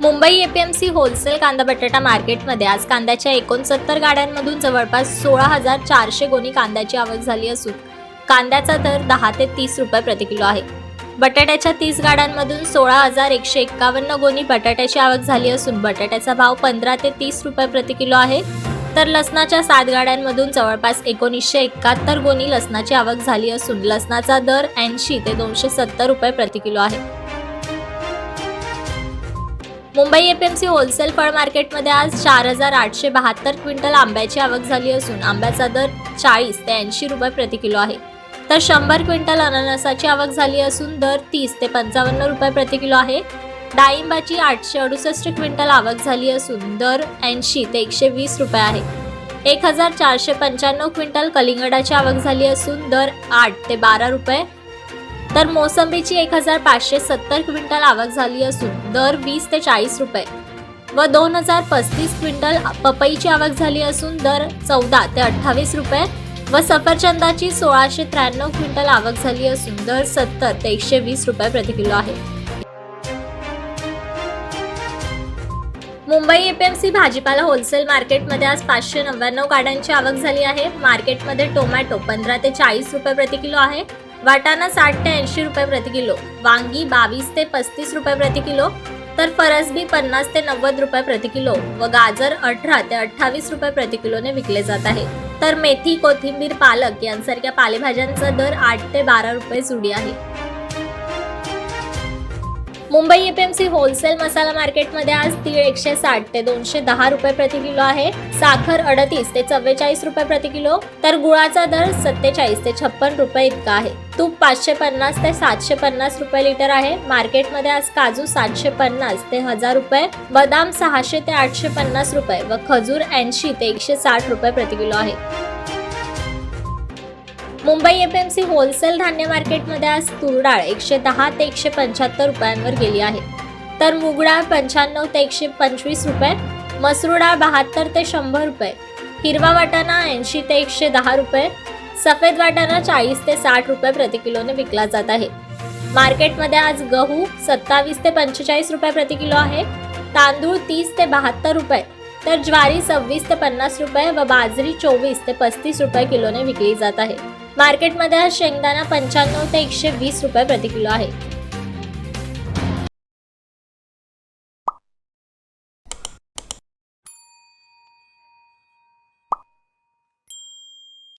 Mumbai APMC wholesale कांदा बटाटा मार्केटमध्ये आज कांद्याच्या एकोणसत्तर गाड्यांमधून जवळपास सोळा हजार चारशे गोणी कांद्याची आवक झाली असून कांद्याचा दर दहा ते तीस रुपये प्रति किलो आहे. बटाट्याच्या तीस गाड्यांमधून सोळा हजार एकशे एक्कावन्न गोणी बटाट्याची आवक झाली असून बटाट्याचा भाव पंधरा ते तीस रुपये प्रति किलो आहे. तर लसणाच्या सात गाड्यांमधून जवळपास एकोणीसशे एकाहत्तर गोणी लसणाची आवक झाली असून लसणाचा दर ऐंशी ते दोनशे सत्तर रुपये प्रति किलो आहे. मुंबई एपीएमसी होलसेल फळ मार्केटमध्ये आज चार हजार आठशे बहात्तर क्विंटल आंब्याची आवक झाली असून आंब्याचा दर चाळीस ते ऐंशी रुपये प्रति किलो आहे. तर शंभर क्विंटल अननसाची आवक झाली असून दर तीस ते पंचावन्न रुपये प्रति किलो आहे. डाळिंबाची आठशे अडुसष्ट क्विंटल आवक झाली असून दर ऐंशी ते एकशे वीस रुपये आहे. एक हजार चारशे पंच्याण्णव क्विंटल कलिंगडाची आवक झाली असून दर आठ ते बारा रुपये तर मोसंबीची एक हजार पाचशे सत्तर क्विंटल आवक झाली असून दर वीस ते चाळीस रुपये व दोन हजार पस्तीस क्विंटल पपईची आवक झाली असून दर चौदा ते अठ्ठावीस रुपये व सफरचंदाची सोळाशे त्र्याण्णव क्विंटल आवक झाली असून दर सत्तर ते एकशे वीस रुपये प्रति किलो आहे. मुंबई एपीएमसी भाजीपाला होलसेल मार्केटमध्ये आज पाचशे नव्याण्णव गाड्यांची आवक झाली आहे. मार्केटमध्ये टोमॅटो पंधरा ते चाळीस रुपये प्रति किलो आहे. वाटाणा साठ ते ऐंशी रुपये प्रति किलो वांगी बावीस ते पस्तीस रुपये प्रति किलो तर फरसबी पन्नास ते नव्वद रुपये प्रति किलो व गाजर अठरा ते अठ्ठावीस रुपये प्रति किलोने विकले जात आहे. तर मेथी कोथिंबीर पालक यांसारख्या पालेभाज्यांचा दर आठ ते बारा रुपये जुडी आहे. मुंबई एपीएमसी होलसेल मसाला मार्केटमध्ये आज तीळ एकशे साठ ते दोनशे दहा रुपये प्रति किलो आहे. साखर अडतीस ते चव्वेचाळीस रुपये प्रति किलो. तर गुळाचा दर सत्तेचाळीस ते छप्पन रुपये इतका आहे. तूप पाचशे पन्नास ते सातशे पन्नास रुपये लिटर आहे. मार्केटमध्ये आज काजू सातशे पन्नास ते हजार रुपये बदाम सहाशे ते आठशे पन्नास रुपये व खजूर ऐंशी ते एकशे साठ रुपये प्रति किलो आहे. मुंबई एपीएमसी होलसेल धान्य मार्केटमध्ये आज तुरडाळ एकशे दहा ते एकशे पंच्याहत्तर रुपयांवर गेली आहे. तर मुगडाळ पंच्याण्णव ते एकशे पंचवीस रुपये मसूर डाळ बहात्तर ते शंभर रुपये हिरवा वाटाणा ऐंशी ते एकशे दहा रुपये सफेद वाटाणा चाळीस ते साठ रुपये प्रति किलोने विकला जात आहे. मार्केटमध्ये आज गहू सत्तावीस ते पंचेचाळीस रुपये प्रति किलो आहे तांदूळ तीस ते बहात्तर रुपये तर ज्वारी सव्वीस ते पन्नास रुपये व बाजरी चोवीस ते पस्तीस रुपये किलोने विकली जात आहे. मार्केटमध्ये आज शेंगदाणा पंच्याण्णव ते एकशे वीस रुपये प्रति किलो आहे.